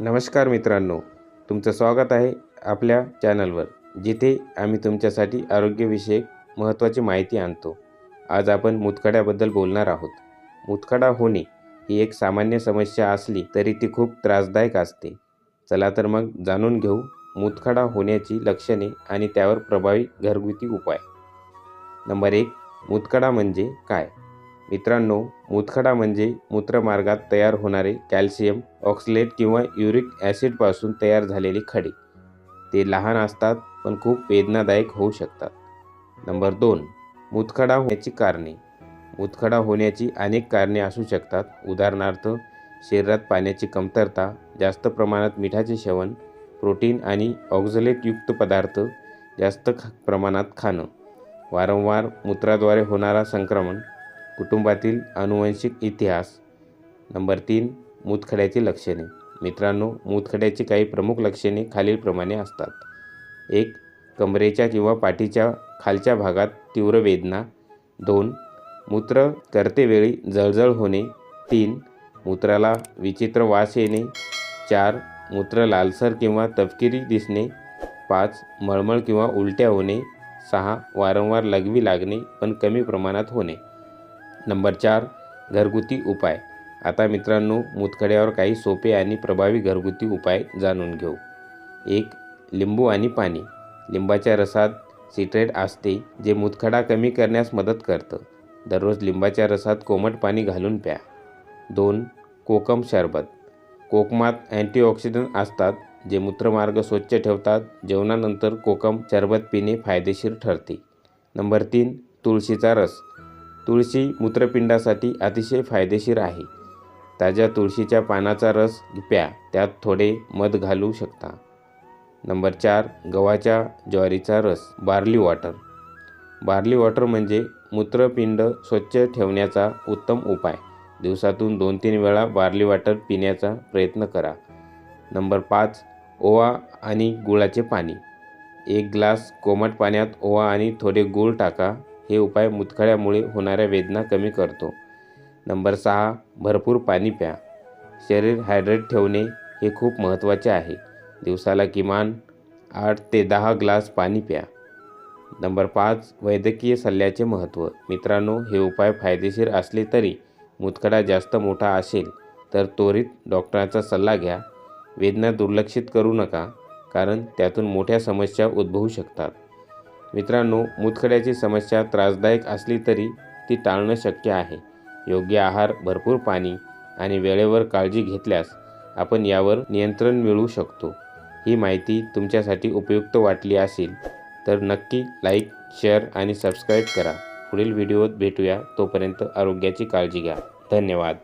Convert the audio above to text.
नमस्कार मित्रांनो तुमचं स्वागत आहे आपल्या चॅनलवर जिथे आम्ही तुमच्यासाठी आरोग्यविषयक महत्त्वाची माहिती आणतो. आज आपण मुतखड्याबद्दल बोलणार आहोत. मुतखडा होणे ही एक सामान्य समस्या असली तरी ती खूप त्रासदायक असते. चला तर मग जाणून घेऊ मुतखडा होण्याची लक्षणे आणि त्यावर प्रभावी घरगुती उपाय. नंबर एक मुतखडा म्हणजे काय? मित्रांनो मुतखडा म्हणजे मूत्रमार्गात तयार होणारे कॅल्शियम ऑक्सलेट किंवा युरिक ॲसिडपासून तयार झालेले खडे. ते लहान असतात पण खूप वेदनादायक होऊ शकतात. नंबर दोन मुतखडा होण्याची कारणे. मुतखडा होण्याची अनेक कारणे असू शकतात. उदाहरणार्थ शरीरात पाण्याची कमतरता जास्त प्रमाणात मिठाचे सेवन प्रोटीन आणि ऑक्झलेटयुक्त पदार्थ जास्त प्रमाणात खाणं. वारंवार मूत्राद्वारे होणारा संक्रमण कुटुंबातील अनुवंशिक इतिहास. नंबर तीन मूतखड्याची लक्षणे. मित्रांनो मूतखड्याची काही प्रमुख लक्षणे खालीलप्रमाणे असतात. एक कमरेच्या किंवा पाठीच्या खालच्या भागात तीव्र वेदना. दोन मूत्र करतेवेळी जळजळ होणे. तीन मूत्राला विचित्र वास येणे. चार मूत्र लालसर किंवा तपकिरी दिसणे. पाच मळमळ किंवा उलट्या होणे. सहा वारंवार लघवी लागणे पण कमी प्रमाणात होणे. नंबर चार घरगुती उपाय. आता मित्रांनो मुतखड्यावर काही सोपे आणि प्रभावी घरगुती उपाय जाणून घेऊ. एक लिंबू आणि पाणी. लिंबाच्या रसात सिट्रेट असते जे मुतखडा कमी करण्यास मदत करतं. दररोज लिंबाच्या रसात कोमट पाणी घालून प्या. दोन कोकम शरबत. कोकमात अँटीऑक्सिडंट असतात जे मूत्रमार्ग स्वच्छ ठेवतात जेवणानंतर कोकम शरबत पिणे फायदेशीर ठरते. नंबर तीन तुळशीचा रस. तुळशी मूत्रपिंडासाठी अतिशय फायदेशीर आहे. ताज्या तुळशीच्या पानाचा रस प्या त्यात थोडे मध घालू शकता. नंबर चार गव्हाच्या ज्वारीचा रस बार्ली वॉटर. बार्ली वॉटर म्हणजे मूत्रपिंड स्वच्छ ठेवण्याचा उत्तम उपाय. दिवसातून दोन तीन वेळा बार्ली वॉटर पिण्याचा प्रयत्न करा. नंबर पाच ओवा आणि गुळाचे पाणी. एक ग्लास कोमट पाण्यात ओवा आणि थोडे गूळ टाका. हे उपाय मुतखड्यामुळे होणाऱ्या वेदना कमी करतो. नंबर सहा भरपूर पाणी प्या. शरीर हायड्रेट ठेवणे हे खूप महत्त्वाचे आहे. दिवसाला किमान आठ ते दहा ग्लास पाणी प्या. नंबर पाच वैद्यकीय सल्ल्याचे महत्त्व. मित्रांनो हे उपाय फायदेशीर असले तरी मुतखडा जास्त मोठा असेल तर त्वरित डॉक्टरांचा सल्ला घ्या. वेदना दुर्लक्षित करू नका कारण त्यातून मोठ्या समस्या उद्भवू शकतात. मित्रांनो मुतखड्याची समस्या त्रासदायक असली तरी ती टाळणं शक्य आहे. योग्य आहार भरपूर पाणी आणि वेळेवर काळजी घेतल्यास आपण यावर नियंत्रण मिळवू शकतो. ही माहिती तुमच्यासाठी उपयुक्त वाटली असेल तर नक्की लाईक शेअर आणि सबस्क्राईब करा. पुढील व्हिडिओत भेटूया. तोपर्यंत आरोग्याची काळजी घ्या. धन्यवाद.